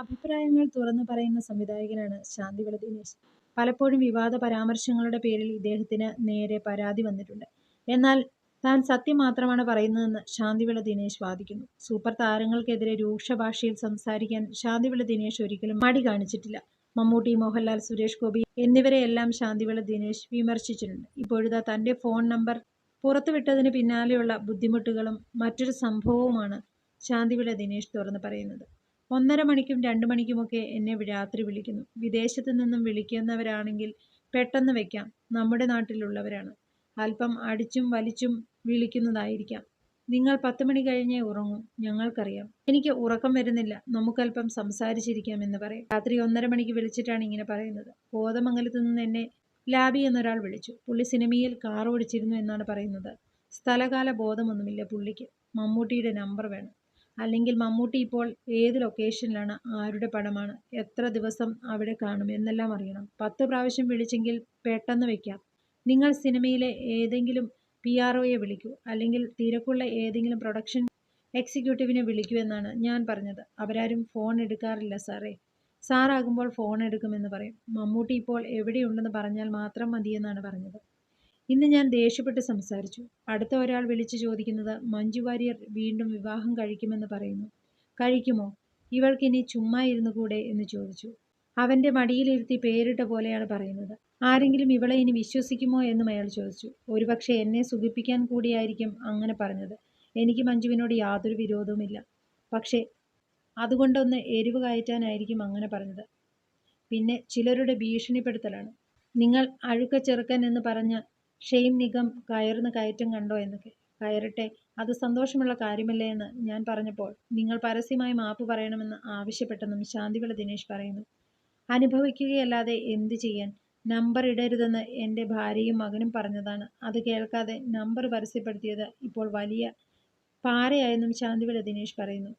അഭിപ്രായങ്ങൾ തുറന്നു പറയുന്ന സംവിധായകനാണ് ശാന്തിവിള ദിനേശ്. പലപ്പോഴും വിവാദ പരാമർശങ്ങളുടെ പേരിൽ ഇദ്ദേഹത്തിന് നേരെ പരാതി വന്നിട്ടുണ്ട്. എന്നാൽ താൻ സത്യം മാത്രമാണ് പറയുന്നതെന്ന് ശാന്തിവിള ദിനേശ് വാദിക്കുന്നു. സൂപ്പർ താരങ്ങൾക്കെതിരെ രൂക്ഷ ഭാഷയിൽ സംസാരിക്കാൻ ശാന്തിവിള ദിനേശ് ഒരിക്കലും മടി കാണിച്ചിട്ടില്ല. മമ്മൂട്ടി, മോഹൻലാൽ, സുരേഷ് ഗോപി എന്നിവരെയെല്ലാം ശാന്തിവിള ദിനേശ് വിമർശിച്ചിട്ടുണ്ട്. ഇപ്പോഴിതാ തന്റെ ഫോൺ നമ്പർ പുറത്തുവിട്ടതിന് പിന്നാലെയുള്ള ബുദ്ധിമുട്ടുകളും മറ്റൊരു സംഭവവുമാണ് ശാന്തിവിള ദിനേശ് തുറന്നു പറയുന്നത്. ഒന്നര മണിക്കും രണ്ട് മണിക്കുമൊക്കെ എന്നെ രാത്രി വിളിക്കുന്നു. വിദേശത്തു നിന്നും വിളിക്കുന്നവരാണെങ്കിൽ പെട്ടെന്ന് വയ്ക്കാം നമ്മുടെ നാട്ടിലുള്ളവരാണ്. അല്പം അടിച്ചും വലിച്ചും വിളിക്കുന്നതായിരിക്കാം. നിങ്ങൾ പത്ത് മണി കഴിഞ്ഞേ ഉറങ്ങൂ. ഞങ്ങൾക്കറിയാം. എനിക്ക് ഉറക്കം വരുന്നില്ല. നമുക്കല്പം സംസാരിച്ചിരിക്കാം എന്ന് പറയും. രാത്രി ഒന്നര മണിക്ക് വിളിച്ചിട്ടാണ് ഇങ്ങനെ പറയുന്നത്. കോതമംഗലത്ത് നിന്ന് എന്നെ ലാബി എന്നൊരാൾ വിളിച്ചു. പുള്ളി സിനിമയിൽ കാർ ഓടിച്ചിരുന്നു എന്നാണ് പറയുന്നത്. സ്ഥലകാല ബോധമൊന്നുമില്ല പുള്ളിക്ക്. മമ്മൂട്ടിയുടെ നമ്പർ വേണം. അല്ലെങ്കിൽ മമ്മൂട്ടി ഇപ്പോൾ ഏത് ലൊക്കേഷനിലാണ്, ആരുടെ പടമാണ്, എത്ര ദിവസം അവിടെ കാണും എന്നെല്ലാം അറിയണം. പത്ത് പ്രാവശ്യം വിളിച്ചെങ്കിൽ പെട്ടെന്ന് വയ്ക്കാം നിങ്ങൾ സിനിമയിലെ ഏതെങ്കിലും പി പിആർഒയെ വിളിക്കൂ. അല്ലെങ്കിൽ തിരക്കുള്ള ഏതെങ്കിലും പ്രൊഡക്ഷൻ എക്സിക്യൂട്ടീവിനെ വിളിക്കൂ എന്നാണ് ഞാൻ പറഞ്ഞത്. അവരാരും ഫോൺ എടുക്കാറില്ല സാറേ. സാറാകുമ്പോൾ ഫോൺ എടുക്കുമെന്ന് പറയും. മമ്മൂട്ടി ഇപ്പോൾ എവിടെയുണ്ടെന്ന് പറഞ്ഞാൽ മാത്രം മതിയെന്നാണ് പറഞ്ഞത്. ഇന്ന് ഞാൻ ദേഷ്യപ്പെട്ട് സംസാരിച്ചു. അടുത്ത ഒരാൾ വിളിച്ചു ചോദിക്കുന്നത് മഞ്ജു വാര്യർ വീണ്ടും വിവാഹം കഴിക്കുമെന്ന് പറയുന്നു. കഴിക്കുമോ? ഇവൾക്കിനി ചുമ്മാ ഇരുന്നു കൂടെ എന്ന് ചോദിച്ചു. അവന്റെ മടിയിലിരുത്തി പേരിട്ട പോലെയാണ് പറയുന്നത്. ആരെങ്കിലും ഇവളെ ഇനി വിശ്വസിക്കുമോ എന്നും അയാൾ ചോദിച്ചു. ഒരുപക്ഷെ എന്നെ സുഖിപ്പിക്കാൻ കൂടിയായിരിക്കും അങ്ങനെ പറഞ്ഞത്. എനിക്ക് മഞ്ജുവിനോട് യാതൊരു വിരോധവുമില്ല. പക്ഷേ അതുകൊണ്ടൊന്ന് എരിവ് കയറ്റാനായിരിക്കും അങ്ങനെ പറഞ്ഞത്. പിന്നെ ചിലരുടെ ഭീഷണിപ്പെടുത്തലാണ്. നിങ്ങൾ അഴുക്ക ചെറുക്കൻ എന്ന് പറഞ്ഞ ഷെയ്ൻ നിഗം കയറുന്ന കയറ്റം കണ്ടോ എന്നൊക്കെ. കയറട്ടെ. അത് സന്തോഷമുള്ള കാര്യമല്ലേ എന്ന് ഞാൻ പറഞ്ഞപ്പോൾ നിങ്ങൾ പരസ്യമായി മാപ്പ് പറയണമെന്ന് ആവശ്യപ്പെട്ടെന്നും ശാന്തിവിള ദിനേശ് പറയുന്നു. അനുഭവിക്കുകയല്ലാതെ എന്തു ചെയ്യാൻ. നമ്പർ ഇടരുതെന്ന് എന്റെ ഭാര്യയും മകനും പറഞ്ഞതാണ്. അത് കേൾക്കാതെ നമ്പർ പരസ്യപ്പെടുത്തിയത് ഇപ്പോൾ വലിയ പാരയായെന്നും ശാന്തിവിള ദിനേശ് പറയുന്നു.